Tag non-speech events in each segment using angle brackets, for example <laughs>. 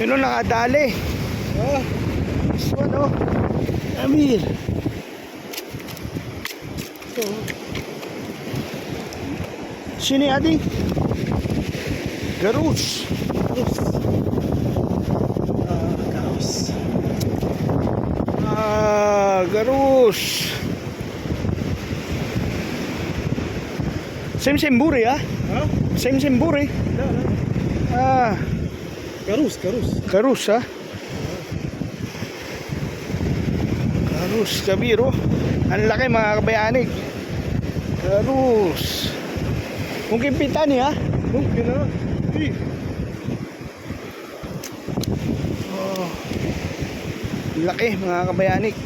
Yun o, nakadali. Ah, This one o. Amir. ito. Sino yung ating? Garus. Karos. Ah, karos. Ah, garus. Same same buri ah. Same same buri. Ah, Karos, karos. garus ah. Garus, kabiro. Ang laki mga kabayanig. Garus. Mungkin pita niya. Mungkin ah. Hindi. Oh. Ang laki mga kabayanig.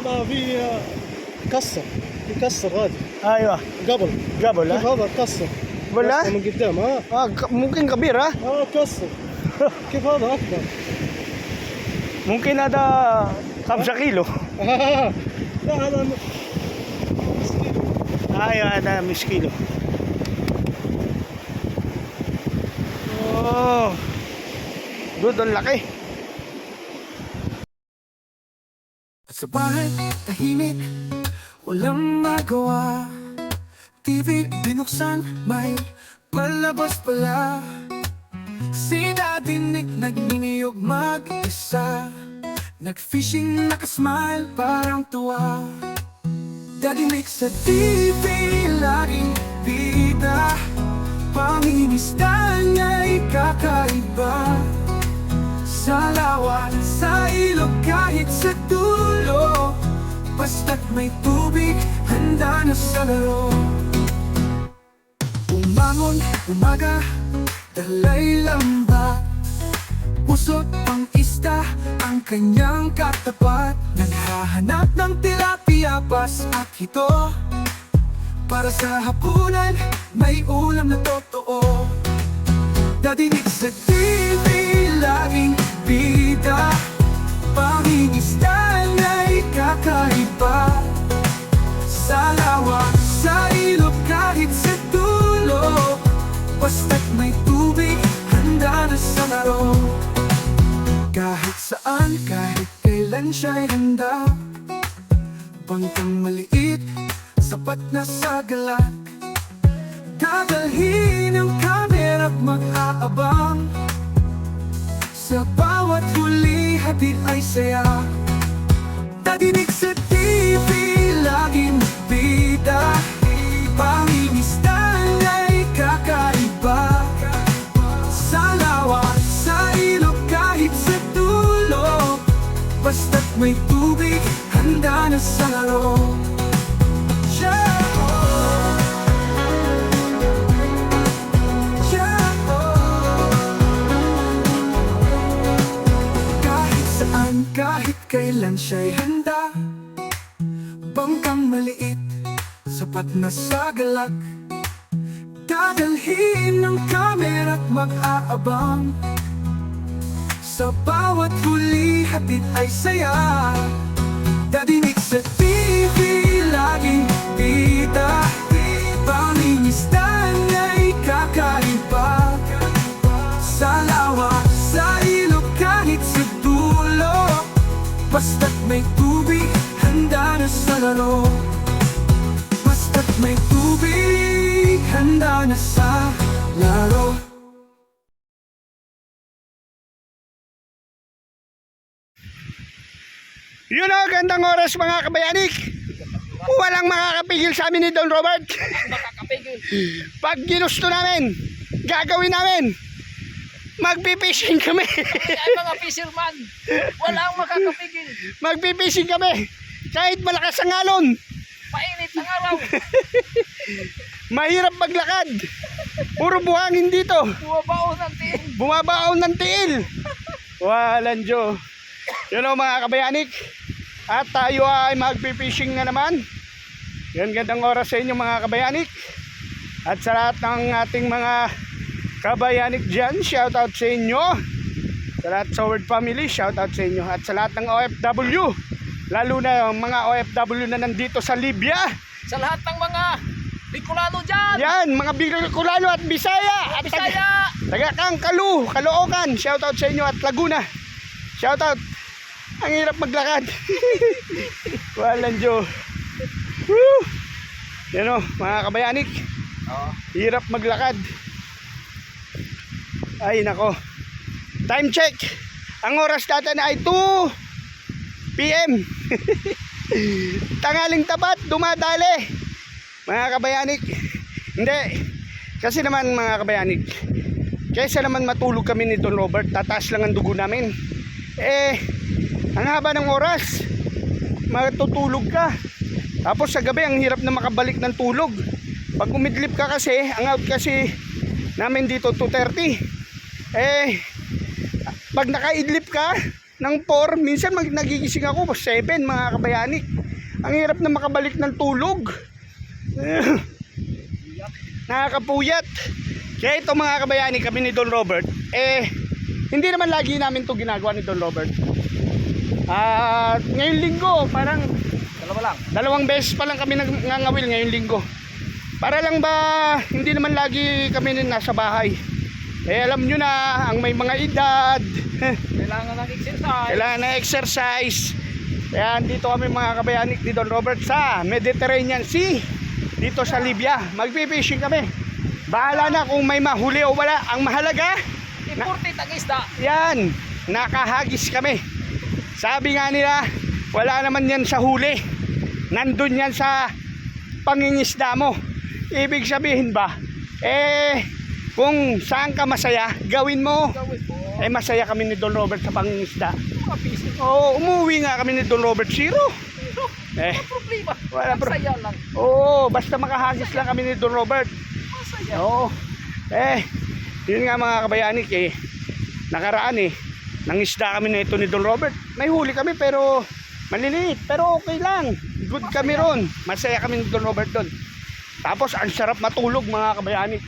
هذا في كسر يكسر غادي أيوه. قبل. قبل كيف هذا كسر. ولا من قدام ها؟ آه ممكن كبير ها؟ آه كسر. <laughs> كيف هذا أكبر؟ ممكن هذا 5 كيلو. <laughs> لا هذا مش كيلو أيوه هذا مش كيلو. اوه دود اللقيح Sa bahay, tahimik, walang magawa. TV binuksan, may palabas pala. Si Daddy Nick nagniniyog mag-isa. Nag-fishing, nakasmile, parang tuwa. Daddy Nick sa TV, laging bida. Pangingisda niya'y kakaiba sa lawa, sa ilog, kahit sa dulo. Basta't may tubig, handa na sa laro. Umangon, umaga, dalay lamba Pusot pang isda, ang kanyang katapat. Naghahanap ng tilapia, pas at hito Para sa hapunan, may ulam na totoo. Dadinig sa TV, laging bida Pangingisda na'y kakaiba. Sa lawa, sa ilog, kahit sa dulo Basta't may tubig, handa na sa laro. Kahit saan, kahit kailan siya'y handa Bangkang maliit, sapat na sa galak. Dadalhin ang kamera Kahit kailan siya'y handa Bangkang maliit, sapat na sa galak. Dadalhin ng kamera at mag-aabang. Sa bawat huli, hatid ay saya sa TV, laging bida Pangingisda niya'y kakaiba. Sa lawa, sa ilog, kahit sa dulo Basta't may tubig, handa na sa laro Basta't may tubig, handa na sa laro Yun ang gandang oras mga kabayanig. Walang makakapigil sa amin ni Don Robert. Pag ginusto namin, gagawin namin. Magpipishing kami. Ay mga fisherman, wala ang makakapigil. Magpipishing kami. Kahit malakas ang alon. Painit ang araw. Mahirap maglakad. Puro buhangin dito. Bumabaon ng tiil. Bumabaon ng tiil. Walang Diyo. Yun o mga kabayanik. At tayo ay magpipishing na naman. Yan gandang oras sa inyo mga kabayanik. At sa lahat ng ating mga kabayanik dyan, shout out sa inyo. Sa lahat sa Word Family, shout out sa inyo. At sa lahat ng OFW, lalo na yung mga OFW na nandito sa Libya. Sa lahat ng mga Bicolano dyan. Yan, mga Bicolano at Bisaya. At taga, Bisaya. taga Kangkalu, Caloocan. Shoutout sa inyo at Laguna. Shoutout. Ang hirap maglakad. <laughs> Walang Diyo. Woo! Yan o, mga kabayanik. Oo. Hirap maglakad. Ay, nako. Time check. Ang oras natin ay 2 PM. <laughs> Tangaling tapat, dumadali. Mga kabayanik. Hindi. Kasi naman mga kabayanik, kaysa naman matulog kami ni Don Robert, tataas lang ang dugo namin. Eh, ang haba ng oras. Matutulog ka. Tapos sa gabi, ang hirap na makabalik ng tulog. Pag umidlip ka kasi, ang out kasi namin dito 2.30. Eh, pag nakaidlip ka ng 4, minsan mag nagigising ako 7 mga kabayanik. Ang hirap na makabalik ng tulog. <laughs> Nakakapuyat. Kaya ito mga kabayanik kami ni Don Robert, eh, hindi naman lagi namin to ginagawa ni Don Robert. At ngayong linggo, parang Dalawa lang. Dalawang beses pa lang kami nangangawil ngayong linggo. Para lang ba hindi naman lagi kami nasa bahay. Eh alam nyo na, ang may mga edad, <laughs> Kailangan ng exercise. kailangan na exercise. Kaya dito kami mga kabayanik ni Don Robert sa Mediterranean Sea. Dito sa Libya. Magpipishing kami. Bahala na kung may mahuli o wala. Ang mahalaga, Importante ang isda. yan, nakahagis kami. Sabi nga nila, wala naman yan sa huli. Nandun yan sa pangingisda mo. Ibig sabihin ba, eh, kung saan ka masaya, gawin mo. Eh, masaya kami ni Don Robert sa pangingisda. Oo, umuwi nga kami ni Don Robert Zero. Eh, problema. Wala pro- Masaya lang. oo, basta makahagis lang kami ni Don Robert. Masaya. Oo. Eh, yun nga mga kabayanik eh. Nakaraan eh. Nangisda kami na ito ni Don Robert. May huli kami pero maliliit. Pero okay lang. Good kami ron. Masaya kami ni Don Robert doon. Tapos ang sarap matulog mga kabayanik.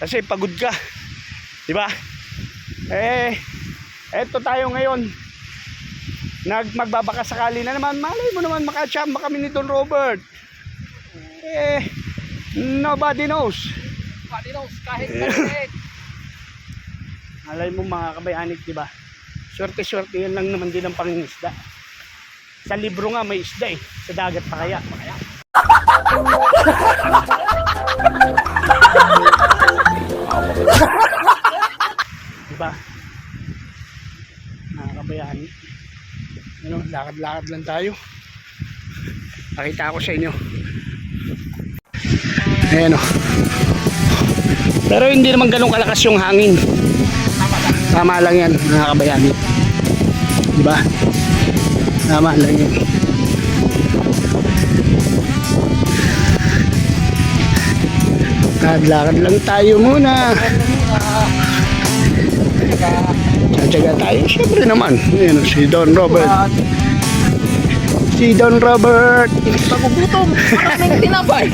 Kasi pagod ka. <laughs> Di ba? Eh, eto tayo ngayon. Nag magbabaka sakali na naman. Malay mo naman makachamba kami ni Don Robert. Eh, nobody knows. Pati knows, kahit kahit. <laughs> Alay mo mga kabayanik, di ba? Swerte-swerte yan lang naman din ang pangingisda. Sa libro nga may isda eh. Sa dagat pa kaya. <laughs> di ba? Mga kabayanik. Ano, lakad-lakad lang tayo. Pakita ko sa inyo. Ayan o. Pero hindi naman ganun kalakas yung hangin. Tama lang yan, mga kabayani. Di ba? Tama lang yan. Lakad-lakad lang tayo muna. Tsatsaga tayo. Siyempre naman. Yan, si Don Robert. Si Don Robert. Magugutom. Maraming tinapay.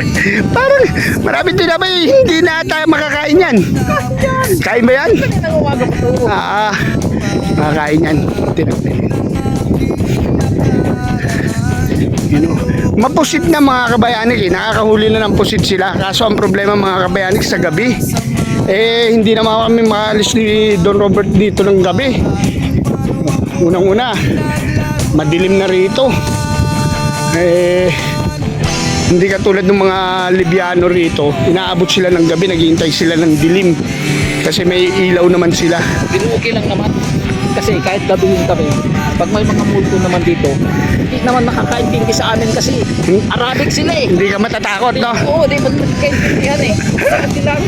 <laughs> Parang marami din naman eh, hindi na tayo makakain yan. Kain ba yan? Ah, ah. makakain yan. Tinapay. You know, mapusit na mga kabayanik eh. Nakakahuli na ng pusit sila. Kaso ang problema mga kabayanik sa gabi. Eh, hindi naman kami makaalis ni Don Robert dito ng gabi. Unang-una, madilim na rito. Eh, hindi katulad ng mga Libyano rito, inaabot sila ng gabi, naghihintay sila ng dilim. Kasi may ilaw naman sila. Pero okay lang naman. Kasi kahit gabi yung gabi, pag may mga multo naman dito, hindi naman nakakaintindi sa amin kasi Arabic sila eh. Hindi ka matatakot, no? Oo, di ba magkaintindihan eh. Sabi lang.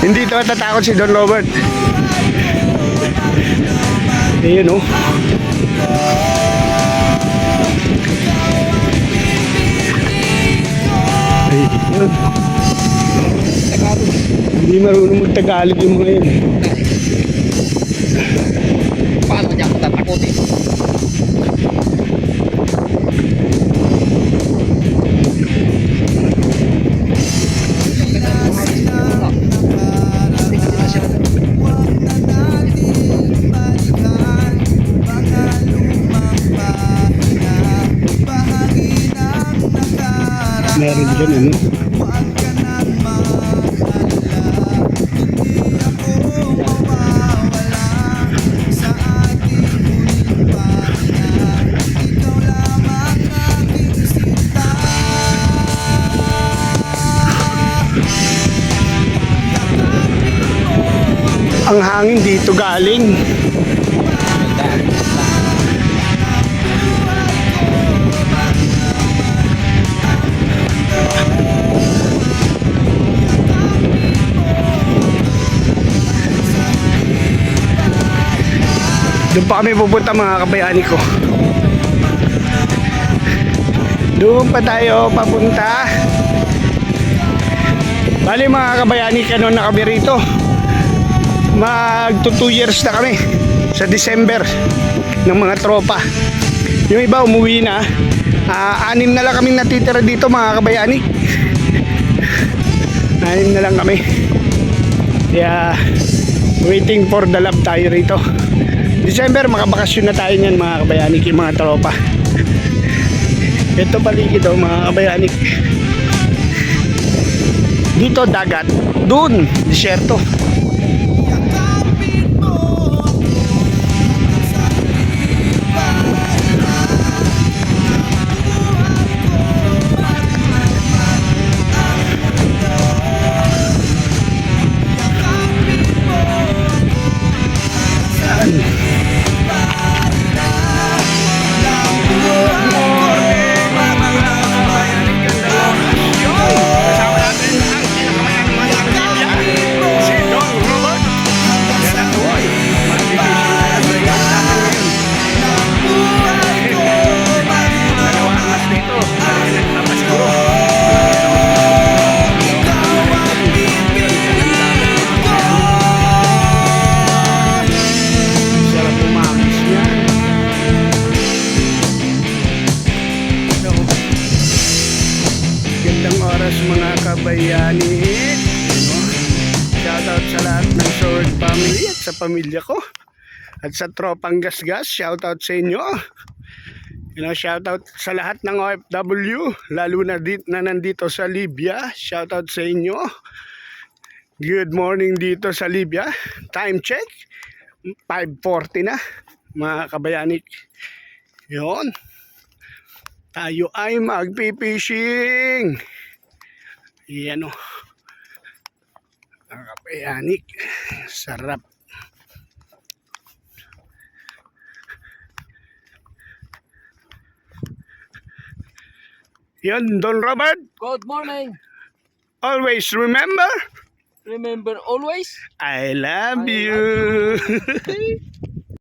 Hindi ka matatakot si Don Robert. Ayun, oh. Ayun. Hindi marunong magtagalog yung mga yun. Meron dyan ano. Ang hangin dito galing. Doon pa kami pupunta mga kabayani ko. Doon pa tayo papunta. Bali mga kabayani, kanon na kami rito. Mag 2 years na kami sa December ng mga tropa. Yung iba umuwi na. Ah, anim na lang kami natitira dito mga kabayani. Anim na lang kami. Kaya waiting for the love tayo rito. December makabakasyon na tayo niyan mga kabayanik yung mga tropa. Ito paligid oh mga kabayanik. Dito dagat, dun disyerto. Lahat ng Sword family at sa pamilya ko. At sa tropang gasgas, shoutout sa inyo. You know, shoutout sa lahat ng OFW, lalo na, dit, na nandito sa Libya. Shoutout sa inyo. Good morning dito sa Libya. Time check. 5.40 na mga kabayanik yon tayo ay magpipishing yan o mga kabayanik sarap. Yon Don Robert. Good morning. always remember. Remember always, I love I you <laughs>